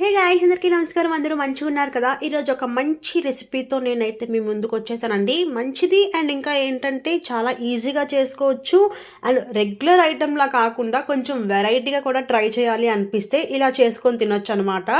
Hey guys అందరికీ నమస్కారం. అందరూ మంచిగా ఉన్నారు కదా? ఈరోజు ఒక మంచి రెసిపీతో నేనైతే మీ ముందుకు వచ్చేసానండి. మంచిది అండ్ ఇంకా ఏంటంటే చాలా ఈజీగా చేసుకోవచ్చు. అండ్ రెగ్యులర్ ఐటెంలా కాకుండా కొంచెం వెరైటీగా కూడా ట్రై చేయాలి అనిపిస్తే ఇలా చేసుకొని తినొచ్చు అనమాట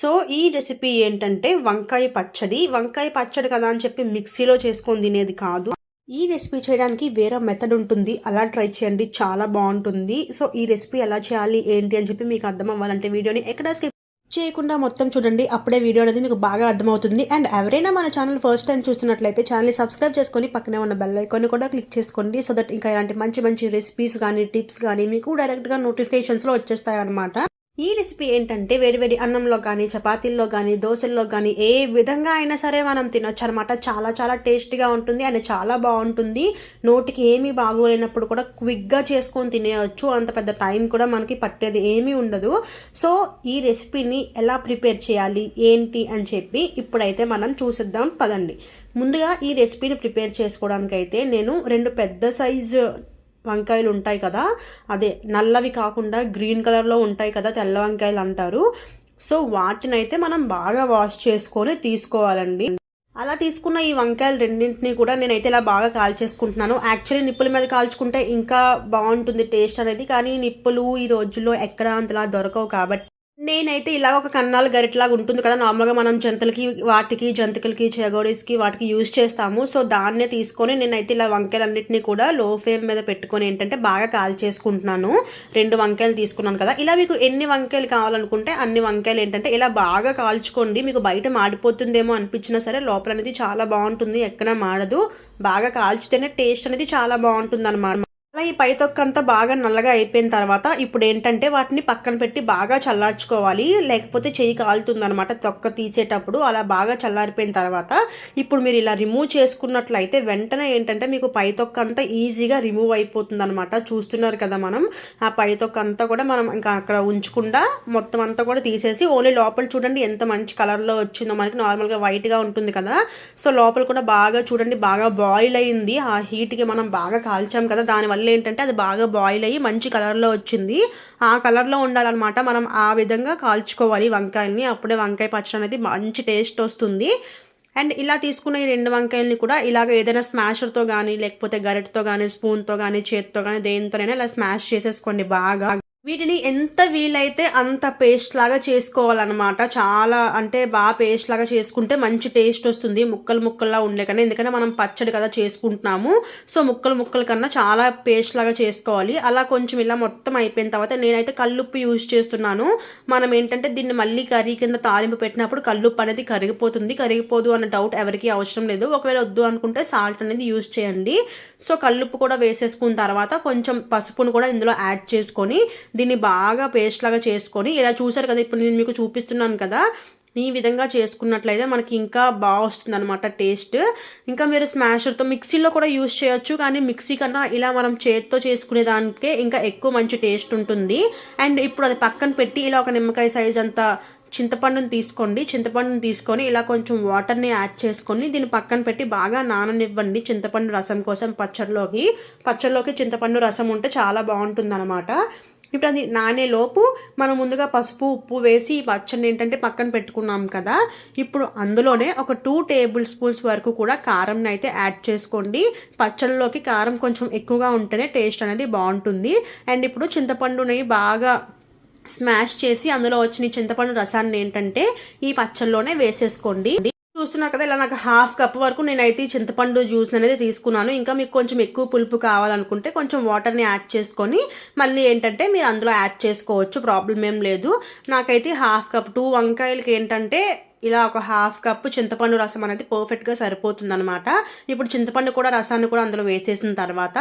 సో ఈ రెసిపీ ఏంటంటే వంకాయ పచ్చడి. వంకాయ పచ్చడి కదా అని చెప్పి మిక్సీలో చేసుకొని తినేది కాదు. ఈ రెసిపీ చేయడానికి వేరే మెథడ్ ఉంటుంది. అలా ట్రై చేయండి. చాలా బాగుంటుంది. సో ఈ రెసిపీ ఎలా చేయాలి ఏంటి అని చెప్పి మీకు అర్థం అవ్వాలంటే వీడియోని ఎక్కడ స్కిప్ చేయకుండా మొత్తం చూడండి. అప్పుడే వీడియో అనేది మీకు బాగా అర్థమవుతుంది. అండ్ ఎవరైనా మన ఛానల్ ఫస్ట్ టైం చూస్తున్నట్లయితే ఛానల్ని సబ్స్క్రైబ్ చేసుకొని పక్కనే ఉన్న బెల్ ఐకాన్ని కూడా క్లిక్ చేసుకోండి. సో దట్ ఇంకా ఇలాంటి మంచి మంచి రెసిపీస్ కానీ టిప్స్ కానీ మీకు డైరెక్ట్గా నోటిఫికేషన్స్లో వచ్చేస్తాయి అనమాట ఈ రెసిపీ ఏంటంటే వేడివేడి అన్నంలో కానీ చపాతీల్లో కానీ దోశల్లో కానీ ఏ విధంగా అయినా సరే మనం తినొచ్చు అనమాట చాలా చాలా టేస్టీగా ఉంటుంది అండ్ చాలా బాగుంటుంది. నోటికి ఏమీ బాగోలేనప్పుడు కూడా క్విక్గా చేసుకొని తినేయచ్చు. అంత పెద్ద టైం కూడా మనకి పట్టేది ఏమీ ఉండదు. సో ఈ రెసిపీని ఎలా ప్రిపేర్ చేయాలి? ఏంటి? అని చెప్పి ఇప్పుడైతే మనం చూసిద్దాం. పదండి. ముందుగా ఈ రెసిపీని ప్రిపేర్ చేసుకోవడానికి అయితే నేను రెండు పెద్ద సైజు వంకాయలు ఉంటాయి కదా అదే నల్లవి కాకుండా గ్రీన్ కలర్లో ఉంటాయి కదా తెల్ల వంకాయలు అంటారు. సో వాటిని అయితే మనం బాగా వాష్ చేసుకొని తీసుకోవాలండి. అలా తీసుకున్న ఈ వంకాయలు రెండింటిని కూడా నేనైతే ఇలా బాగా కాల్చేసుకుంటున్నాను. యాక్చువల్లీ నిప్పుల మీద కాల్చుకుంటే ఇంకా బాగుంటుంది టేస్ట్ అనేది కానీ నిప్పులు ఈ రోజుల్లో ఎక్కడ అంతలా దొరకవు కాబట్టి నేనైతే ఇలా ఒక కన్నాలు గరిటలాగా ఉంటుంది కదా. నార్మల్గా మనం జంతులకి వాటికి జంతికలకి చెగోడీస్కి వాటికి యూజ్ చేస్తాము. సో దాన్నే తీసుకొని నేనైతే ఇలా వంకాయలన్నింటినీ కూడా లో ఫ్లేమ్ మీద పెట్టుకొని ఏంటంటే బాగా కాల్ చేసుకుంటున్నాను. రెండు వంకాయలు తీసుకున్నాను కదా. ఇలా మీకు ఎన్ని వంకాయలు కావాలనుకుంటే అన్ని వంకాయలు ఏంటంటే ఇలా బాగా కాల్చుకోండి. మీకు బయట మాడిపోతుందేమో అనిపించినా సరే లోపల అనేది చాలా బాగుంటుంది. ఎక్కడ మాడదు. బాగా కాల్చితేనే టేస్ట్ అనేది చాలా బాగుంటుంది అనమాట ఈ పై తొక్క అంతా బాగా నల్లగా అయిపోయిన తర్వాత ఇప్పుడు ఏంటంటే వాటిని పక్కన పెట్టి బాగా చల్లార్చుకోవాలి. లేకపోతే చెయ్యి కాలుతుంది అనమాట తొక్క తీసేటప్పుడు అలా బాగా చల్లారిపోయిన తర్వాత. ఇప్పుడు మీరు ఇలా రిమూవ్ చేసుకున్నట్లయితే వెంటనే ఏంటంటే మీకు పై తొక్క అంతా ఈజీగా రిమూవ్ అయిపోతుంది అనమాట చూస్తున్నారు కదా మనం. ఆ పై తొక్క అంతా కూడా మనం ఇంకా అక్కడ ఉంచకుండా మొత్తం అంతా కూడా తీసేసి ఓన్లీ లోపల చూడండి ఎంత మంచి కలర్లో వచ్చిందో. మనకి నార్మల్గా వైట్గా ఉంటుంది కదా. సో లోపల కూడా బాగా చూడండి బాగా బాయిల్ అయింది. ఆ హీట్కి మనం బాగా కాల్చాం కదా. దానివల్ల ఏంటంటే అది బాగా బాయిల్ అయ్యి మంచి కలర్లో వచ్చింది. ఆ కలర్లో ఉండాలన్నమాట మనం ఆ విధంగా కాల్చుకోవాలి వంకాయల్ని. అప్పుడే వంకాయ పచ్చడి అనేది మంచి టేస్ట్ వస్తుంది. అండ్ ఇలా తీసుకున్న ఈ రెండు వంకాయల్ని కూడా ఇలాగ ఏదైనా స్మాషర్తో కానీ లేకపోతే గరెట్తో కానీ స్పూన్తో కానీ చేతితో కానీ దేనితోనైనా ఇలా స్మాష్ చేసేసుకోండి బాగా. వీటిని ఎంత వీలైతే అంత పేస్ట్ లాగా చేసుకోవాలన్నమాట. చాలా అంటే బాగా పేస్ట్ లాగా చేసుకుంటే మంచి టేస్ట్ వస్తుంది. ముక్కలు ముక్కల్లా ఉండే కన్నా. ఎందుకంటే మనం పచ్చడి కదా చేసుకుంటున్నాము. సో ముక్కలు ముక్కల కన్నా చాలా పేస్ట్ లాగా చేసుకోవాలి. అలా కొంచెం ఇలా మొత్తం అయిపోయిన తర్వాత నేనైతే కల్లుప్పు యూజ్ చేస్తున్నాను. మనం ఏంటంటే దీన్ని మళ్ళీ కర్రీ కింద తాలింపు పెట్టినప్పుడు కల్లుప్పు అనేది కరిగిపోతుంది. కరిగిపోదు అన్న డౌట్ ఎవరికి అవసరం లేదు. ఒకవేళ వద్దు అనుకుంటే సాల్ట్ అనేది యూజ్ చేయండి. సో కల్లుప్పు కూడా వేసేసుకున్న తర్వాత కొంచెం పసుపును కూడా ఇందులో యాడ్ చేసుకొని దీన్ని బాగా పేస్ట్ లాగా చేసుకొని ఇలా చూసారు కదా ఇప్పుడు నేను మీకు చూపిస్తున్నాను కదా ఈ విధంగా చేసుకున్నట్లయితే మనకి ఇంకా బాగా వస్తుంది అనమాట టేస్ట్ ఇంకా మీరు స్మాషర్తో మిక్సీలో కూడా యూస్ చేయొచ్చు కానీ మిక్సీ కన్నా ఇలా మనం చేతితో చేసుకునే దానికే ఇంకా ఎక్కువ మంచి టేస్ట్ ఉంటుంది. అండ్ ఇప్పుడు అది పక్కన పెట్టి ఇలా ఒక నిమ్మకాయ సైజ్ అంతా చింతపండుని తీసుకోండి. చింతపండుని తీసుకొని ఇలా కొంచెం వాటర్ని యాడ్ చేసుకొని దీన్ని పక్కన పెట్టి బాగా నాననివ్వండి చింతపండు రసం కోసం పచ్చడిలోకి. పచ్చడిలోకి చింతపండు రసం ఉంటే చాలా బాగుంటుంది ఇప్పుడు అది నానేలోపు మనం ముందుగా పసుపు ఉప్పు వేసి ఈ పచ్చడిని ఏంటంటే పక్కన పెట్టుకున్నాం కదా ఇప్పుడు అందులోనే ఒక టూ టేబుల్ స్పూన్స్ వరకు కూడా కారంని అయితే యాడ్ చేసుకోండి. పచ్చళ్ళలోకి కారం కొంచెం ఎక్కువగా ఉంటేనే టేస్ట్ అనేది బాగుంటుంది. అండ్ ఇప్పుడు చింతపండుని బాగా స్మాష్ చేసి అందులో వచ్చిన చింతపండు రసాన్ని ఏంటంటే ఈ పచ్చల్లోనే వేసేసుకోండి. చూస్తున్నారు కదా ఇలా నాకు హాఫ్ కప్ వరకు నేనైతే చింతపండు జ్యూస్ అనేది తీసుకున్నాను. ఇంకా మీకు కొంచెం ఎక్కువ పులుపు కావాలనుకుంటే కొంచెం వాటర్ని యాడ్ చేసుకొని మళ్ళీ ఏంటంటే మీరు అందులో యాడ్ చేసుకోవచ్చు ప్రాబ్లం ఏం లేదు. నాకైతే హాఫ్ కప్ టూ వంకాయలకి ఏంటంటే ఇలా ఒక హాఫ్ కప్ చింతపండు రసం అనేది పర్ఫెక్ట్గా సరిపోతుంది అనమాట ఇప్పుడు చింతపండు కూడా రసాన్ని కూడా అందులో వేసేసిన తర్వాత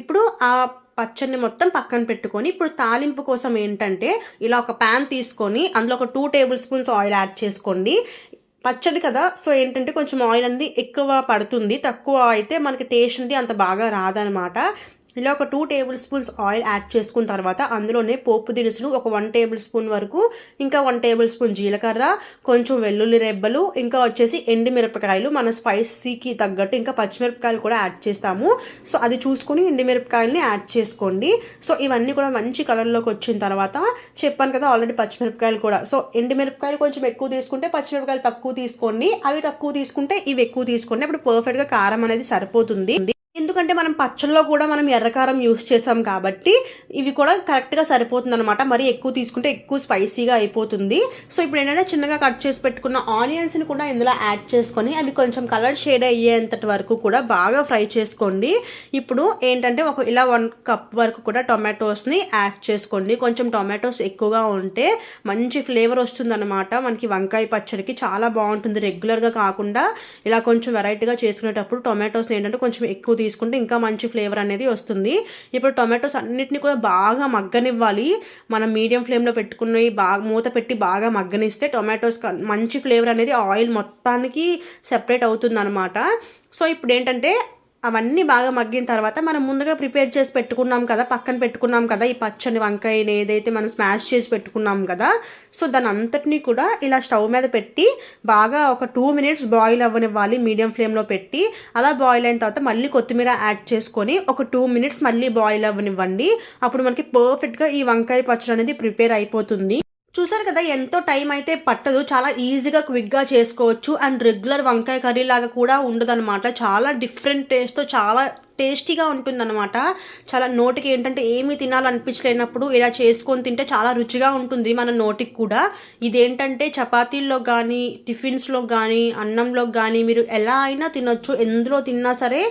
ఇప్పుడు ఆ పచ్చడిని మొత్తం పక్కన పెట్టుకొని ఇప్పుడు తాలింపు కోసం ఏంటంటే ఇలా ఒక ప్యాన్ తీసుకొని అందులో ఒక two tablespoons oil add చేసుకోండి. పచ్చడి కదా సో ఏంటంటే కొంచెం ఆయిల్ అనేది ఎక్కువ పడుతుంది తక్కువ అయితే మనకి టేస్ట్ అనేది అంత బాగా రాదనమాట. ఇలా ఒక two tablespoons oil add చేసుకున్న తర్వాత అందులోనే పోపు దినుసులు ఒక వన్ టేబుల్ స్పూన్ వరకు ఇంకా వన్ టేబుల్ స్పూన్ జీలకర్ర కొంచెం వెల్లుల్లి రెబ్బలు ఇంకా వచ్చేసి ఎండు మిరపకాయలు. మన స్పైసీకి తగ్గట్టు ఇంకా పచ్చిమిరపకాయలు కూడా యాడ్ చేస్తాము. సో అది చూసుకొని ఎండుమిరపకాయలని యాడ్ చేసుకోండి. సో ఇవన్నీ కూడా మంచి కలర్లోకి వచ్చిన తర్వాత చెప్పాను కదా ఆల్రెడీ పచ్చిమిరపకాయలు కూడా. సో ఎండు మిరపకాయలు కొంచెం ఎక్కువ తీసుకుంటే పచ్చిమిరపకాయలు తక్కువ తీసుకోండి. అవి తక్కువ తీసుకుంటే ఇవి ఎక్కువ తీసుకోండి. అప్పుడు పర్ఫెక్ట్గా కారం అనేది సరిపోతుంది. ఎందుకంటే మనం పచ్చళ్ళలో కూడా మనం ఎర్రకారం యూస్ చేసాం కాబట్టి ఇవి కూడా కరెక్ట్గా సరిపోతుంది అనమాట మరీ ఎక్కువ తీసుకుంటే ఎక్కువ స్పైసీగా అయిపోతుంది. సో ఇప్పుడు ఏంటంటే చిన్నగా కట్ చేసి పెట్టుకున్న ఆనియన్స్ని కూడా ఇందులో యాడ్ చేసుకొని అవి కొంచెం కలర్ షేడ్ అయ్యేంతటి వరకు కూడా బాగా ఫ్రై చేసుకోండి. ఇప్పుడు ఏంటంటే ఒక ఇలా వన్ కప్ వరకు కూడా టొమాటోస్ని యాడ్ చేసుకోండి. కొంచెం టొమాటోస్ ఎక్కువగా ఉంటే మంచి ఫ్లేవర్ వస్తుందన్నమాట. మనకి వంకాయ పచ్చడికి చాలా బాగుంటుంది. రెగ్యులర్గా కాకుండా ఇలా కొంచెం వెరైటీగా చేసుకునేటప్పుడు టొమాటోస్ని ఏంటంటే కొంచెం ఎక్కువ తీసుకుంటే ఇంకా మంచి ఫ్లేవర్ అనేది వస్తుంది. ఇప్పుడు టొమాటోస్ అన్నిటిని కూడా బాగా మగ్గనివ్వాలి. మనం మీడియం ఫ్లేమ్లో పెట్టుకుని బాగా మూత పెట్టి బాగా మగ్గనిస్తే టొమాటోస్ మంచి ఫ్లేవర్ అనేది ఆయిల్ మొత్తానికి సెపరేట్ అవుతుంది అనమాట సో ఇప్పుడు ఏంటంటే అవన్నీ బాగా మగ్గిన తర్వాత మనం ముందుగా ప్రిపేర్ చేసి పెట్టుకున్నాం కదా పక్కన పెట్టుకున్నాం కదా ఈ పచ్చని వంకాయని ఏదైతే మనం స్మాష్ చేసి పెట్టుకున్నాం కదా సో దాని అంతటినీ కూడా ఇలా స్టవ్ మీద పెట్టి బాగా ఒక టూ మినిట్స్ బాయిల్ అవ్వనివ్వాలి మీడియం ఫ్లేమ్లో పెట్టి. అలా బాయిల్ అయిన తర్వాత మళ్ళీ కొత్తిమీర యాడ్ చేసుకొని ఒక టూ మినిట్స్ మళ్ళీ బాయిల్ అవ్వనివ్వండి. అప్పుడు మనకి పర్ఫెక్ట్గా ఈ వంకాయ పచ్చడి అనేది ప్రిపేర్ అయిపోతుంది. చూసారు కదా ఎంతో టైం అయితే పట్టదు. చాలా ఈజీగా క్విక్గా చేసుకోవచ్చు. అండ్ రెగ్యులర్ వంకాయ కర్రీ లాగా కూడా ఉండదన్నమాట. చాలా డిఫరెంట్ టేస్ట్తో చాలా టేస్టీగా ఉంటుందన్నమాట. చాలా నోటికి ఏంటంటే ఏమీ తినాలనిపించలేనప్పుడు ఇలా చేసుకొని తింటే చాలా రుచిగా ఉంటుంది మన నోటికి కూడా. ఇదేంటంటే చపాతీల్లో కానీ టిఫిన్స్లో కానీ అన్నంలో కానీ మీరు ఎలా అయినా తినొచ్చు. ఎందులో తిన్నా సరే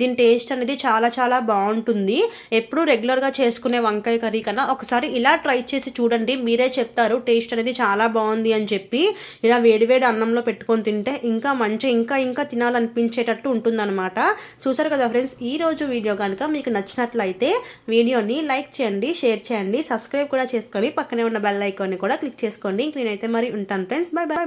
దీని టేస్ట్ అనేది చాలా చాలా బాగుంటుంది. ఎప్పుడు రెగ్యులర్గా చేసుకునే వంకాయ కర్రీ కన్నా ఒకసారి ఇలా ట్రై చేసి చూడండి. మీరే చెప్తారు టేస్ట్ అనేది చాలా బాగుంది అని చెప్పి. ఇలా వేడివేడి అన్నంలో పెట్టుకొని తింటే ఇంకా మంచి ఇంకా ఇంకా తినాలనిపించేటట్టు ఉంటుందన్నమాట. చూసారు కదా ఫ్రెండ్స్ ఈ రోజు వీడియో కనుక మీకు నచ్చినట్లయితే వీడియోని లైక్ చేయండి షేర్ చేయండి సబ్స్క్రైబ్ కూడా చేసుకొని పక్కనే ఉన్న బెల్ ఐకాన్ని కూడా క్లిక్ చేసుకోండి. నేనైతే మరి ఉంటాను ఫ్రెండ్స్. By by.